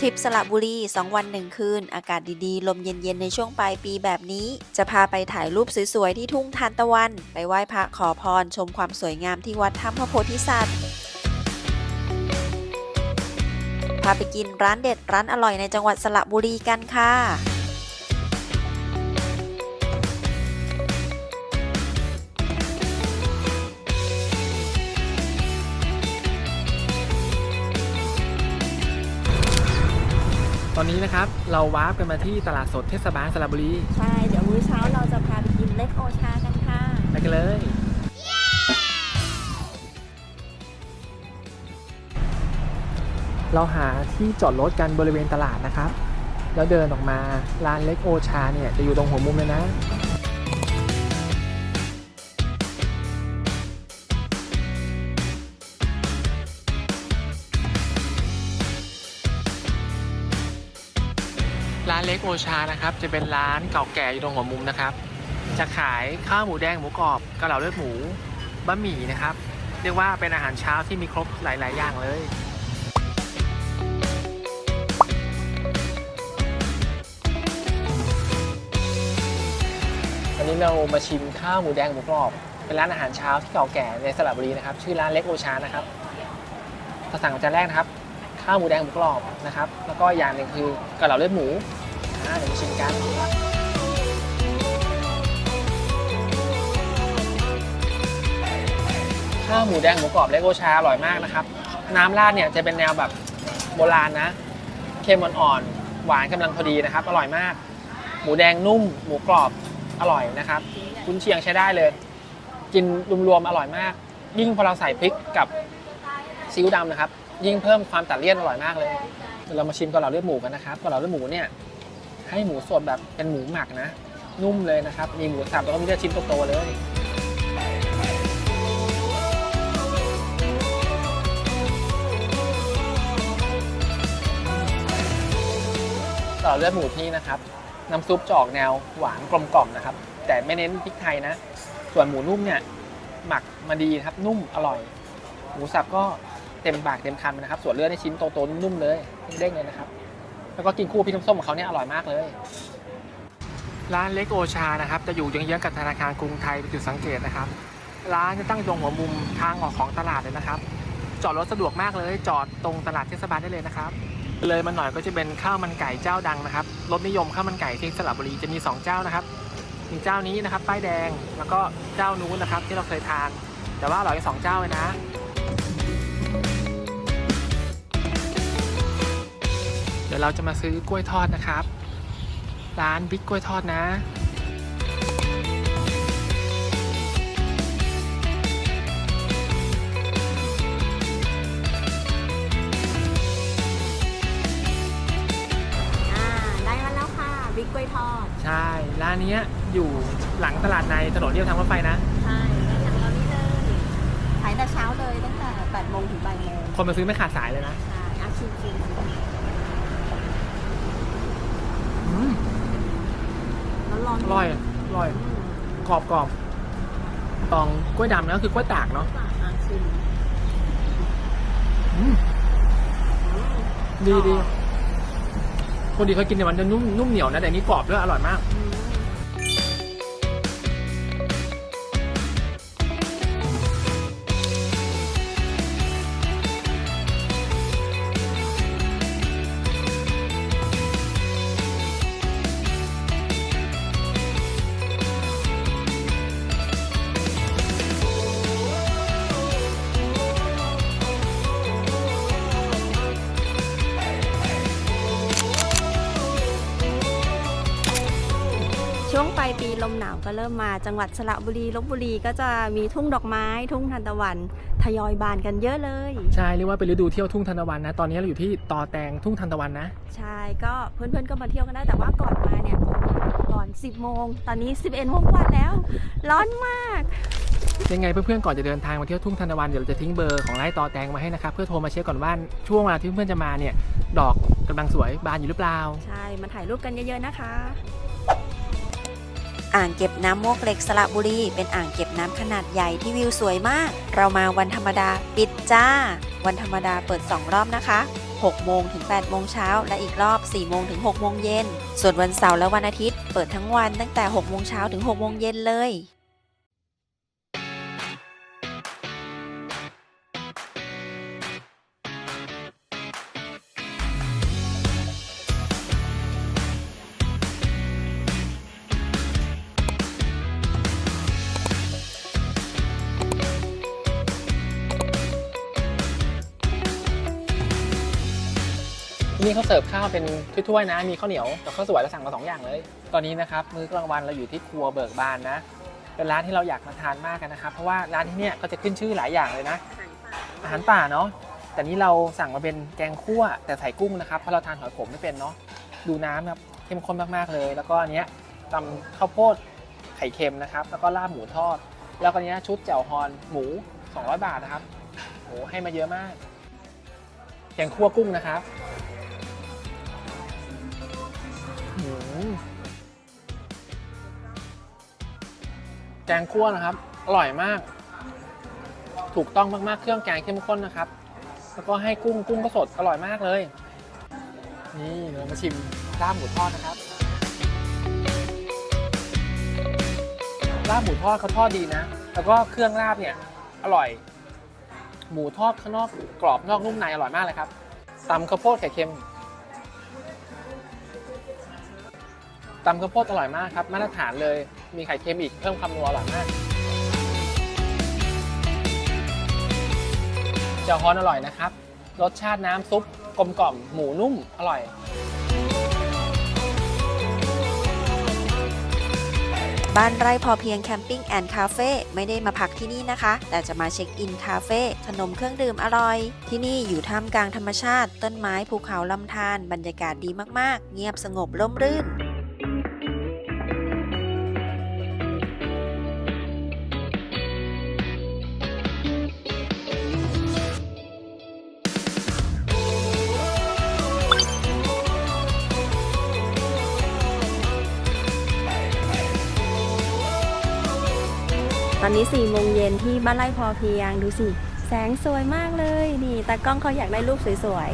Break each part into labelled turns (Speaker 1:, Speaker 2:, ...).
Speaker 1: ทริปสระบุรี 2 วัน 1 คืน อากาศดีๆ ลมเย็นๆ ในช่วงปลายปีแบบนี้ จะพาไปถ่ายรูปสวยๆ ที่ทุ่งทานตะวัน ไปไหว้พระขอพร ชมความสวยงามที่วัดถ้ำพระโพธิสัตว์พาไปกินร้านเด็ดร้านอร่อยในจังหวัดสระบุรีกันค่ะ
Speaker 2: ตอนนี้นะครับเราวาร์ปกันมาที่ตลาดสดเทศบาลสระบุรี
Speaker 1: ใช่ เดี๋ยวมื้อเช้าเราจะพาไปกินเล็กโอชากันค่ะ
Speaker 2: ไปกันเลย เราหาที่จอดรถกันบริเวณตลาดนะครับ แล้วเดินออกมาร้านเล็กโอชาเนี่ยจะอยู่ตรงหัวมุมเลยนะ โอชานะครับ จะเป็นร้านเก่าแก่อยู่ตรงหัวมุมนะครับ จะขายข้าวหมูแดงหมูกรอบกระเหล่าเลือดหมูบะหมี่นะครับ เรียกว่าเป็นอาหารเช้าที่มีครบหลาย ๆ อย่างเลยวันนี้เรามาชิมข้าวหมูแดงหมูกรอบ เป็นร้านอาหารเช้าที่เก่าแก่ในสระบุรีนะครับ ชื่อร้านเล็กโอชานะครับเราสั่งจานแรกนะครับ ข้าวหมูแดงหมูกรอบนะครับ แล้วก็อย่างหนึ่งคือกระเหล่าเลือดหมู ดี๋ยวมาชิมกันข้าวหมูแดงหมูกรอบเลโกชาอร่อยมากนะครับ น้ำราดเนี่ยจะเป็นแนวแบบโบราณนะ เค็มอ่อนๆหวานกำลังพอดีนะครับ อร่อยมาก หมูแดงนุ่ม หมูกรอบอร่อยนะครับกุนเชียงใช้ได้เลย กินรวมๆอร่อยมาก ยิ่งพอเราใส่พริกกับซีอิ๊วดำนะครับ ยิ่งเพิ่มความตัดเลี่ยนอร่อยมากเลยเรามาชิมกะเหล่าเลือดหมูกันนะครับกะเหล่าเลือดหมูเนี่ย ให้หมูสดแบบเป็นหมูหมักนะ นุ่มเลยนะครับ มีหมูสับแล้วก็มีเลือชิ้นโตๆเลยต่อเลือดหมูที่นะครับ น้ำซุปจะออกแนวหวานกลมกล่อมนะครับ แต่ไม่เน้นพริกไทยนะ ส่วนหมูนุ่มเนี่ยหมักมาดีครับนุ่มอร่อย หมูสับก็เต็มปากเต็มคำนะครับ ส่วนเลือดในชิ้นโตๆนุ่มเลยเด้งเลยนะครับ แล้วก็กินคู่พริกน้ำส้มของเขาเนี่ยอร่อยมากเลย ร้านเล็กโอชานะครับ จะอยู่เยื้องๆกับธนาคารกรุงไทยเป็นจุดสังเกตนะครับ ร้านจะตั้งตรงหัวมุมทางออกของตลาดเลยนะครับ จอดรถสะดวกมากเลย จอดตรงตลาดเทศบาลได้เลยนะครับ เลยมาหน่อยก็จะเป็นข้าวมันไก่เจ้าดังนะครับรสนิยมข้าวมันไก่ที่สระบุรีจะมี 2 เจ้านะครับมีเจ้านี้นะครับป้ายแดงแล้วก็เจ้านู้นนะครับที่เราเคยทาน แต่ว่าอร่อยสองเจ้าเลยนะ ดี๋ยวเราจะมาซื้อกล้วยทอดนะครับ ร้านบิ๊กกล้วยทอดนะ
Speaker 1: อ่าได้มาแล้วค่ะบิ๊กกล้วยทอด
Speaker 2: ใช่ ร้านเนี้ยอยู่หลังตลาดในถนนเรียบทางรถไฟนะ
Speaker 1: ใช่ได้ทางเรานี่เลยขายแต่เช้าเลยตั้งแต่8โมงถึงบ่ายโมง
Speaker 2: คนมาซื้อไม่ขาดสายเลยนะ
Speaker 1: ใช่อาชิมชิม
Speaker 2: อืม
Speaker 1: แล้วร้ อน
Speaker 2: อร่อยอร่อยกรอบกรอบตองกล้วยดำนะคือกล้วยตากเนาะ
Speaker 1: อาชิม
Speaker 2: อืมดีดีคนดีเขากินเนี่ยมันจะนุ่มนุ่มเหนียวนะแต่อันนี้กรอบด้วยอร่อยมาก
Speaker 1: อืม ลายปีลมหนาวก็เริ่มมาจังหวัดสระบุรีลบบุรีก็จะมีทุ่งดอกไม้ ทุ่งทานตะวันทยอยบานกันเยอะเลย
Speaker 2: ใช่เรียกว่าเป็นฤดูเที่ยวทุ่งทันตะวันนะ ตอนนี้เราอยู่ที่ตอแตงทุ่งทันตะวันนะ
Speaker 1: ใช่ก็เพื่อนๆก็มาเที่ยวกันได้แต่ว่าก่อนมาเนี่ยก่อน 10 โมง ตอนนี้ 11โมงกว่าแล้ว ร้อนมาก
Speaker 2: ยังไงเพื่อนๆก่อนจะเดินทางมาเที่ยวทุ่งทันตะวันเดี๋ยวเราจะทิ้งเบอร์ของไร่ตอแตงมาให้นะครับเพื่อโทรมาเช็คก่อนว่าช่วงเวลาที่เพื่อนๆจะมาเนี่ยดอกกำลังสวยบานอยู่หรือเปล่า
Speaker 1: ใช่มาถ่ายรูปกันเยอะๆนะคะ อ่างเก็บน้ำโมกเหล็กสระบุรี เป็นอ่างเก็บน้ำขนาดใหญ่ที่วิวสวยมาก เรามาวันธรรมดาปิดจ้า วันธรรมดาเปิด 2 รอบนะคะ6โมงถึง8โมงเช้า และอีกรอบ 4 โมงถึง6โมงเย็น ส่วนวันเสาร์และวันอาทิตย์ เปิดทั้งวันตั้งแต่6โมงเช้าถึง6โมงเย็นเลย
Speaker 2: ที่นี่เขาเสิร์ฟข้าวเป็นถ้วยๆนะ มีข้าวเหนียวกับข้าวสวยเราสั่งมาสองอย่างเลย ตอนนี้นะครับมื้อกลางวันเราอยู่ที่ครัวเบิกบานนะ เป็นร้านที่เราอยากมาทานมากกันนะครับ เพราะว่าร้านที่เนี่ยก็จะขึ้นชื่อหลายอย่างเลยนะ อาหารป่าเนาะ แต่นี้เราสั่งมาเป็นแกงคั่วแต่ใส่กุ้งนะครับ เพราะเราทานหอยขมไม่เป็นเนาะ ดูน้ำครับเข้มข้นมากๆเลย แล้วก็อันเนี้ยตำข้าวโพดไข่เค็มนะครับ แล้วก็ลาบหมูทอด แล้วก็นเนี้ยชุดแจ่วฮอนหมู 200 บาทนะครับโอ้ให้มาเยอะมาก แกงคั่วกุ้งนะครับ แกงคั่วนะครับ อร่อยมาก ถูกต้องมากๆ เครื่องแกงเข้มข้นนะครับ แล้วก็ให้กุ้งกุ้งก็สดอร่อยมากเลย นี่เรามาชิมลาบหมูทอดนะครับลาบหมูทอดเขาทอดดีนะ แล้วก็เครื่องลาบเนี่ยอร่อย หมูทอดข้างนอกกรอบนอกนุ่มในอร่อยมากเลยครับตำข้าวโพดไข่เค็ม ตำข้าวโพดอร่อยมากครับ มาตรฐานเลย มีไข่เค็มอีกเพิ่มความนัวอร่อยมากเจ้าฮอนอร่อยนะครับ รสชาติน้ำซุปกลมกล่อมหมูนุ่มอร่อย
Speaker 1: บ้านไร่พอเพียงแคมปิ้งแอนด์คาเฟ่ไม่ได้มาพักที่นี่นะคะ แต่จะมาเช็คอินคาเฟ่ขนมเครื่องดื่มอร่อย ที่นี่อยู่ท่ามกลางธรรมชาติ ต้นไม้ภูเขาลำธารบรรยากาศดีมากๆ เงียบสงบร่มรื่น
Speaker 3: นนี้4ี่โมงเย็นที่บ้านไร่พอเพียงดูสิ แสงสวยมากเลยนี่ตากล้องเขาอยากได้รูปสวย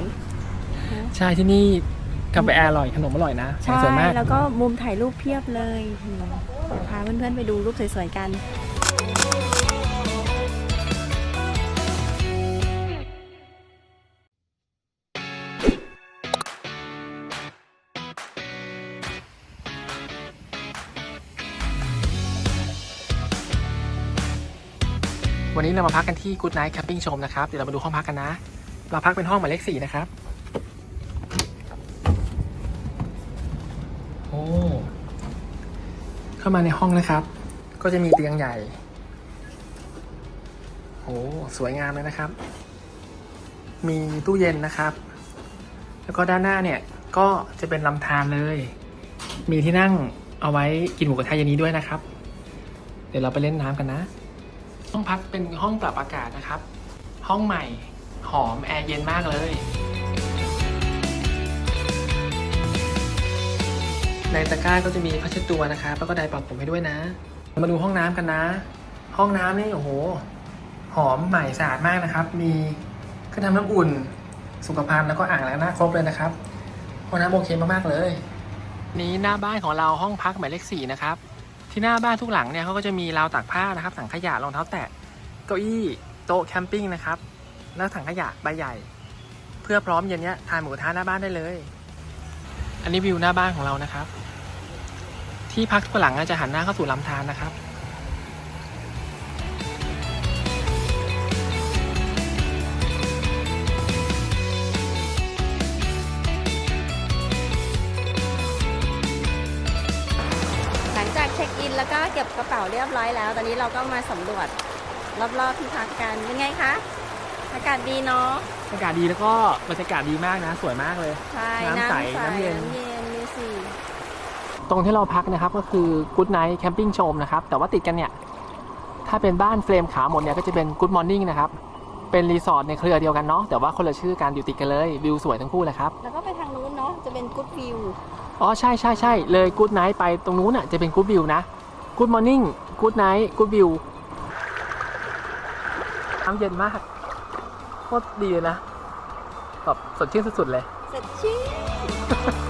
Speaker 2: ใช่ที่นี่กาแฟอร่อยขนมอร่อยนะ
Speaker 3: ๆ
Speaker 2: แสงสวยมาก
Speaker 3: แล้วก็มุมถ่ายรูปเพียบเลยนี่เดี๋ยวพาเพื่อนๆไปดูรูปสวยๆกัน
Speaker 2: วันนี้เรามาพักกันที่ Good Night Camping Shome นะครับ เดี๋ยวเรามาดูห้องพักกันนะ เราพักเป็นห้องหมายเลขสี่นะครับ โอ้ เข้ามาในห้องนะครับ ก็จะมีเตียงใหญ่ โอ้สวยงามเลยนะครับ มีตู้เย็นนะครับ แล้วก็ด้านหน้าเนี่ยก็จะเป็นลำธารเลย มีที่นั่งเอาไว้กินหมูกระทะเย็นนี้ด้วยนะครับ เดี๋ยวเราไปเล่นน้ำกันนะ ห้องพักเป็นห้องปรับอากาศนะครับ ห้องใหม่หอมแอร์เย็นมากเลย ในตะกร้าก็จะมีผ้าเช็ดตัวนะครับแล้วก็ไดร์เป่าผมให้ด้วยนะ มาดูห้องน้ำกันนะ ห้องน้ำนี่โอ้โห หอมใหม่สะอาดมากนะครับ มีเครื่องทำน้ำอุ่น สุขภัณฑ์แล้วก็อ่างล้างหน้าครบเลยนะครับห้องน้ำโอเคมากๆเลย นี้หน้าบ้านของเราห้องพักหมายเลขสี่นะครับ ที่หน้าบ้านทุกหลังเนี่ยเขาก็จะมีราวตากผ้านะครับถังขยะรองเท้าแตะเก้าอี้โต๊ะแคมปิ้งนะครับแล้วถังขยะใบใหญ่ เพื่อพร้อมเย็นเนี้ยทานหมูกระทะหน้าบ้านได้เลย อันนี้วิวหน้าบ้านของเรานะครับ ที่พักทุกหลังจะหันหน้าเข้าสู่ลำธารนะครับ
Speaker 3: ระเป๋าเรียบร้อยแล้ว ตอนนี้เราก็มาสำรวจรอบๆที่พักกันเป็นไงคะ อากาศดีเนาะ
Speaker 2: อากาศดีแล้วก็บรรยากาศดีมากนะ สวยมากเลย
Speaker 3: ใช่
Speaker 2: น้ำใส
Speaker 3: น้ำ
Speaker 2: น้ำเย็น
Speaker 3: น้ำเย็นดูสิ
Speaker 2: ตรงที่เราพักนะครับก็คือ Good Night Camping Shome นะครับ แต่ว่าติดกันเนี่ย ถ้าเป็นบ้านเฟรมขาหมดเนี่ยก็จะเป็น Good Morning นะครับ เป็นรีสอร์ทในเครือเดียวกันเนาะ แต่ว่าคนละชื่อกันอยู่ติดกันเลย วิวสวยทั้งคู่เลยครับ
Speaker 3: แล้วก็ไปทางนู้นเนาะ จะเป็นกู๊ดวิว
Speaker 2: อ๋อ ใช่ใช่ใช่เลย Good Night ไปตรงนู้นน่ะจะเป็น Good View นะ Good Morning Good Night Good View น้ำเย็นมาก โคตรดีเลยนะแบบสดชื่นสุดๆเลย
Speaker 3: สดชื่น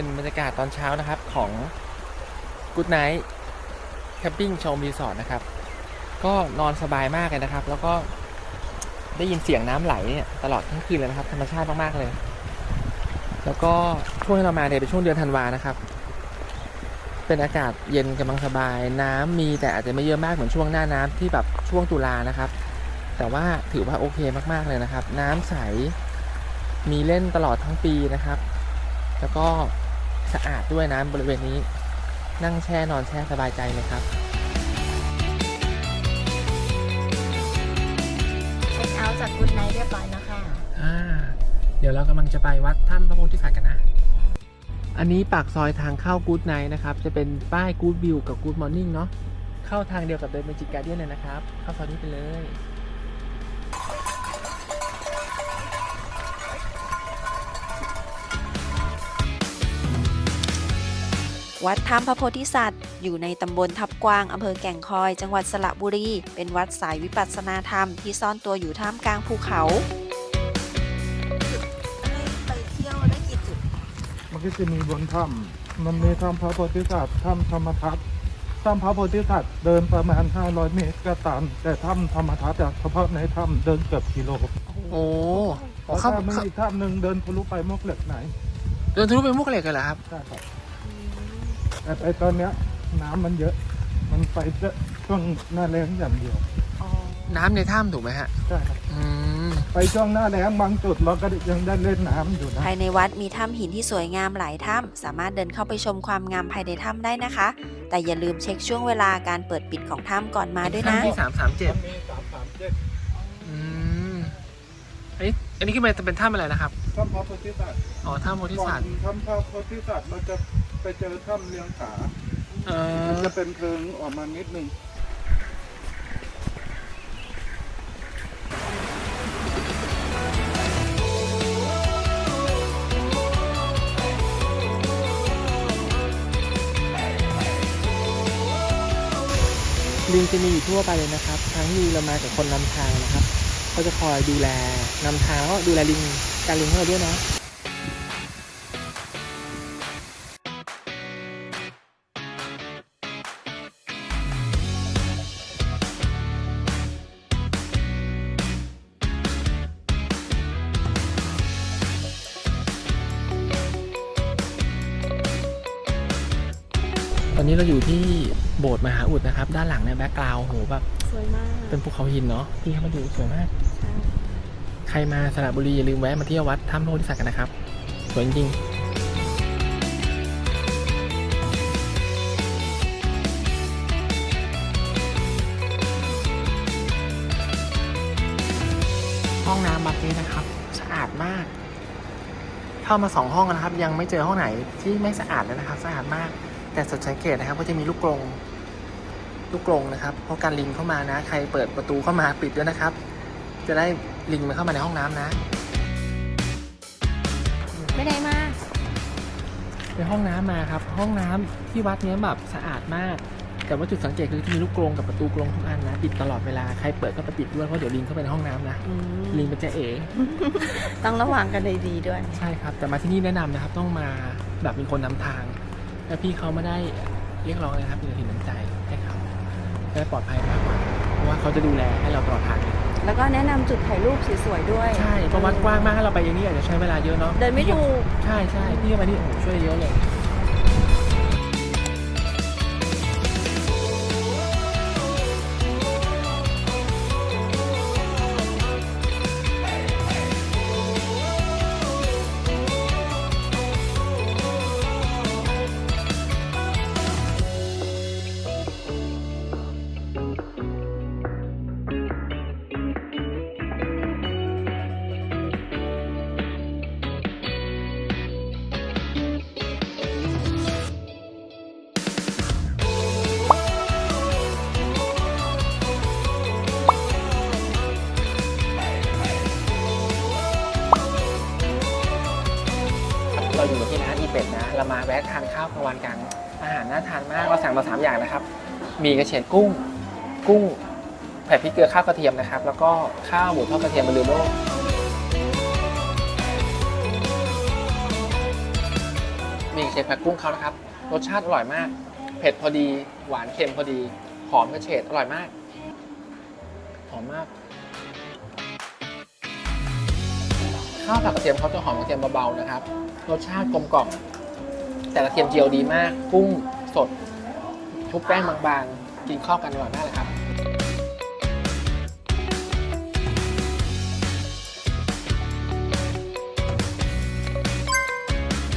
Speaker 2: เป็นบรรยากาศตอนเช้านะครับของ Good Night Camping ชมรีสอร์ทนะครับ ก็นอนสบายมากเลยนะครับ แล้วก็ได้ยินเสียงน้ำไหลเนี่ยตลอดทั้งคืนเลยนะครับ ธรรมชาติมากๆเลย แล้วก็ช่วงที่เรามาเนี่ยเป็นช่วงเดือนธันวานะครับ เป็นอากาศเย็นกำลังสบาย น้ำมีแต่อาจจะไม่เยอะมากเหมือนช่วงหน้าน้ำที่แบบช่วงตุลานะครับ แต่ว่าถือว่าโอเคมากๆเลยนะครับ น้ำใสมีเล่นตลอดทั้งปีนะครับ แล้วก็ สะอาดด้วยนะบริเวณนี้ นั่งแช่นอนแช่สบายใจเลยครับ
Speaker 3: เช็คเอาท์จากกุดไนท์เรียบร้อยแล้วค่ะ
Speaker 2: อ่าเดี๋ยวเรากำลังจะไปวัดถ้ำพระโพธิสัตว์กันนะ อันนี้ปากซอยทางเข้ากู๊ดไนท์นะครับ จะเป็นป้ายกู๊ดวิวกับกู๊ดมอร์นิ่งเนาะเข้าทางเดียวกับเดินเมจิกการเดียนเลยนะครับ เข้าซอยนี้ไปเลย
Speaker 1: วัดถ้ำพระโพธิสัตว์ อยู่ในตำบลทับกวางอำเภอแก่งคอย จังหวัดสระบุรี เป็นวัดสายวิปัสสนาธรรมที่ซ่อนตัวอยู่ท่ามกลางภูเขาไปเที่ยวได้กี่จุด
Speaker 4: มันก็จะมีบนถ้ำมันมีถ้ำพระโพธิสัตว์ถ้ำธรรมทัศน์ถ้ำพระโพธิสัตว์เดินประมาณ 500 เมตรก็ตันแต่ถ้ำธรรมทัศน์อะเฉพาะในถ้ำเดินเกือบกิโล
Speaker 2: โอ้
Speaker 4: แล้ว
Speaker 2: เข้า
Speaker 4: ถ้ามีอีกถ้ำหนึ่งเดินทะลุไปมกเหล็กไหน
Speaker 2: เดินทะลุไปมุกเหล็กเลยเหรอครับ
Speaker 4: ใช่ครับ แต่ไอตอนเนี้ยน้ำมันเยอะ มันไปช่วงหน้าแรงอย่างเดียว
Speaker 2: น้ำในถ้ำถูกไหมฮะ
Speaker 4: ใช่ครับ
Speaker 2: อืม
Speaker 4: ไปช่วงหน้าแรงบางจุดเราก็ยังได้เล่นน้ำอยู่นะ
Speaker 1: ภายในวัดมีถ้ำหินที่สวยงามหลายถ้ำสามารถเดินเข้าไปชมความงามภายในถ้ำได้นะคะ แต่อย่าลืมเช็คช่วงเวลาการเปิดปิดของถ้ำก่อนมาด้วยนะ
Speaker 2: ถ้ำที่สามสามเจ็ด
Speaker 4: มันมีสามสามเจ็ด
Speaker 2: อืม อันนี้ อันนี้คือมันจะเป็นถ้ำอะไรนะครับ
Speaker 4: ถ้ำพระโพธิสัตว์
Speaker 2: อ๋อถ้ำโพธิ
Speaker 4: ก่อ
Speaker 2: สั
Speaker 4: น
Speaker 2: ตว์
Speaker 4: ถ้ำพระโพธิสัตว์เราจะไปเจอถ้ำเลียงผา
Speaker 2: เอ
Speaker 4: มัน
Speaker 2: อ
Speaker 4: จะเป็นเพลิงออกมานิดนึง
Speaker 2: ลิงจะมีอยู่ทั่วไปเลยนะครับ ทั้งลิงเรามาจากคนนำทางนะครับ เขาจะคอยดูแลนำทางแล้วก็ดูแลลิงการลิงให้เราด้วยนะตอนนี้เราอยู่ที่โบสถ์มหาอุดนะครับ ด้านหลังเนี่ยแบ็กกราวด์โหแบบ
Speaker 3: สวยมาก
Speaker 2: เป็นภูเขาหินเนาะพี่เข้ามาดูสวยมาก
Speaker 3: ใค
Speaker 2: รมาสระบุรีอย่าลืมแวะมาเที่ยววัดถ้ำพระโพธิสัตว์กันนะครับ สวยจริงห้องน้ำบัดนี้นะครับ สะอาดมาก เข้ามาสองห้องนะครับ ยังไม่เจอห้องไหนที่ไม่สะอาดเลยนะครับ สะอาดมาก แต่สังเกตนะครับก็จะมีลูกกรงลูกกรงนะครับ เพราะการลิงเข้ามานะ ใครเปิดประตูเข้ามาปิดด้วยนะครับ จะได้ ลิงมันเข้ามาในห้องน้ำนะ
Speaker 3: ไม่ได้มาก
Speaker 2: ไปห้องน้ำมาครับ ห้องน้ำที่วัดเนี้ยแบบสะอาดมาก แต่ว่าจุดสังเกตคือจะมีลูกกรงกับประตูกรงทุกอันนะปิดตลอดเวลาใครเปิดก็ไปปิดด้วยเพราะเดี๋ยวลิงเข้าไปในห้องน้ำนะ
Speaker 3: อืม
Speaker 2: ลิงมันจะเอ๋
Speaker 3: ต้องระวังกันดีๆด้วย
Speaker 2: ใช่ครับ แต่มาที่นี่แนะนำนะครับ ต้องมาแบบมีคนนำทาง แล้วพี่เขาไม่ได้เรียกร้องเลยนะครับมีแต่เห็นน้ำใจให้เขาจะได้ปลอดภัยมากกว่าเพราะว่าเขาจะดูแลให้เราตลอดทางเลย
Speaker 3: แล้วก็แนะนำจุดถ่ายรูปสวยๆด้วย
Speaker 2: ใช่เพราะวัดกว้างมากถ้าเราไปอย่างนี้อาจจะใช้เวลาเยอะเนาะ
Speaker 3: เดินไม่ถูก
Speaker 2: ใช่ใช่พี่ก็มานี่โอ้โหช่วยเยอะเลย มีกระเฉดกุ้ง กุ้งแผัดพริกเกลือข้าวกระเทียมนะครับ แล้วก็ข้าวหมูทอดกระเทียมบรูโลมีกระเฉดผัดกุ้งเขานะครับ รสชาติอร่อยมาก เผ็ดพอดี หวานเค็มพอดี หอมกระเฉดอร่อยมาก หอมมาก ข้าวผัดกระเทียมเขาจะหอมกระเทียมเบาๆนะครับ รสชาติกลมกล่อม แต่กระเทียมเจียวดีมาก กุ้งสด ชุบแป้งบางๆ กินข้ากันอร่อยมากเลยครับ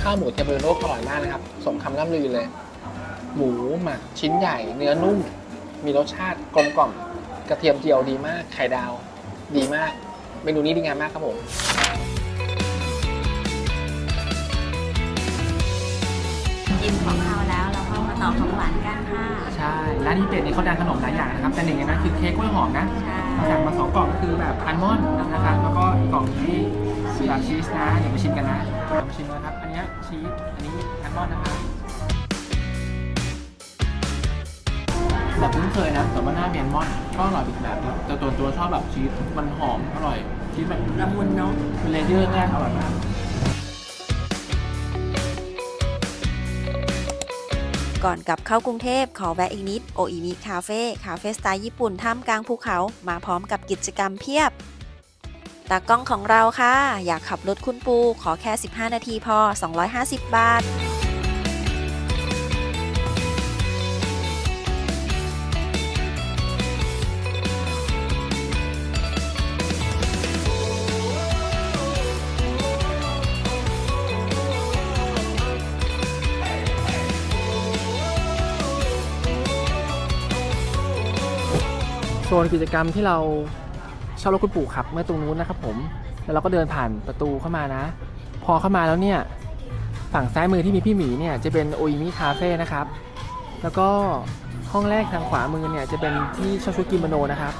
Speaker 2: ข้าวหมูเทมเปโรอร่อยมากนะครับ สมคำล่ำลือเลย หมูหมักชิ้นใหญ่ เนื้อนุ่ม มีรสชาติกลมกล่อม กระเทียมเจียวดีมาก ไข่ดาว ดีมาก เมนูนี้ดีงามมากครับผม
Speaker 3: กินของข้าวแล้วเรา ต่อของหวานกันค่ะ
Speaker 2: ใช่ร้านนี้เป็ดนี่เขาดังขนมหลายอย่างนะครับ แต่หนึ่งในนั้นคือเค้กกล้วยหอมนะ
Speaker 3: ใช่
Speaker 2: เราสั่งมาสองกล่องก็คือแบบอัลมอนด์นะครับแล้วก็อีกกล่องนี้แบบชีสนะเดี๋ยวมาชิมกันนะเดี๋ยวมาชิมกันนะครับอันเนี้ยชีสอันนี้อัลมอนด์นะครับแบบคุ้นเคยนะแต่ว่าหน้าเมียนมอนด์ก็อร่อยอีกแบบนึงแต่ตัวตัวชอบแบบชีสมันหอมอร่อยชีสแบบ
Speaker 3: ละมุนเนาะ
Speaker 2: เป็นเลเยอร์แรกอร่อยมาก
Speaker 1: ก่อนกลับเข้ากรุงเทพขอแวะอีกนิดโออิมิคาเฟ่คาเฟ่สไตล์ญี่ปุ่นท่ามกลางภูเขามาพร้อมกับกิจกรรมเพียบตากล้องของเราค่ะ อยากขับรถคุณปู ขอแค่ 15 นาทีพอ 250 บาท
Speaker 2: นกิจกรรมที่เราเช่ารถคุณปู่ขับเมื่อตรงนู้นนะครับผม แล้วเราก็เดินผ่านประตูเข้ามานะ พอเข้ามาแล้วเนี่ย ฝั่งซ้ายมือที่มีพี่หมีเนี่ยจะเป็นโออิมิคาเฟ่นะครับ แล้วก็ห้องแรกทางขวามือเนี่ยจะเป็นที่ช่าชุดกิโมโนนะครับ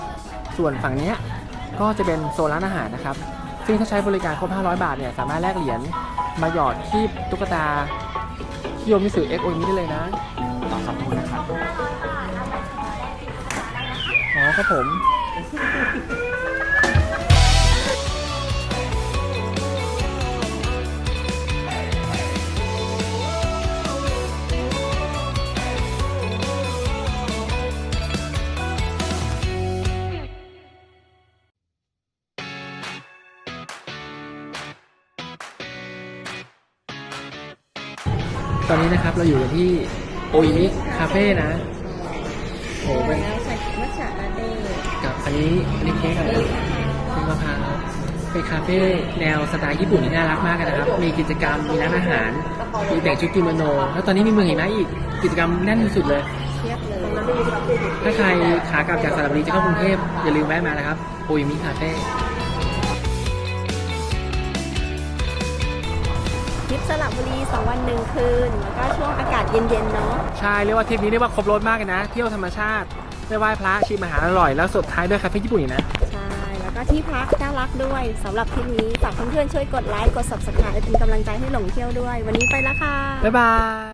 Speaker 2: ส่วนฝั่งเนี้ยก็จะเป็นโซนร้านอาหารนะครับ ซึ่งถ้าใช้บริการครบ 500 บาทเนี่ยสามารถแลกเหรียญมาหยอดที่ตุ๊กตาที่โยมิสึเอ็กโออิมิได้เลยนะต่อสองค ครับผมตอนนี้นะครับเราอยู่กันที่โออิมิคาเฟ่นะโหเป็น นนี้อันนี้เค้กอะไรนะเค้กมะพร้าวเป็นคาเฟ่แนวสไตล์ญี่ปุ่นที่น่ารักมากเลยนะครับ มีกิจกรรม มีร้านอาหาร มีแต่งชุดกิโมโน แล้วตอนนี้มีเมืองหิมะอีก กิจกรรมแน่นสุดเลย
Speaker 3: เทียบเลย
Speaker 2: ถ้าใครขากลับจากสระบุรีจะเข้ากรุงเทพอย่าลืมแวะมานะครับโออิมิคาเฟ่
Speaker 3: ทริปสระบุรี2วันหนึ่งคืน แล้วก็ช่วงอากาศเย็นๆเนาะ
Speaker 2: ใช่ เรียกว่าทริปนี้เรียกว่าครบรถมากเลยนะ เที่ยวธรรมชาติ ได้ไหว้พระชิมอาหารอร่อยแล้วสุดท้ายด้วยคาเฟ่ญี่ปุ่นอีกนะ
Speaker 3: ใช่ แล้วก็ที่พักน่ารักด้วยสำหรับทริปนี้ฝากเพื่อนๆช่วยกดไลค์กด subscribe เป็นกำลังใจให้หลงเที่ยวด้วย วันนี้ไปแล้วค่ะ
Speaker 2: บ๊ายบาย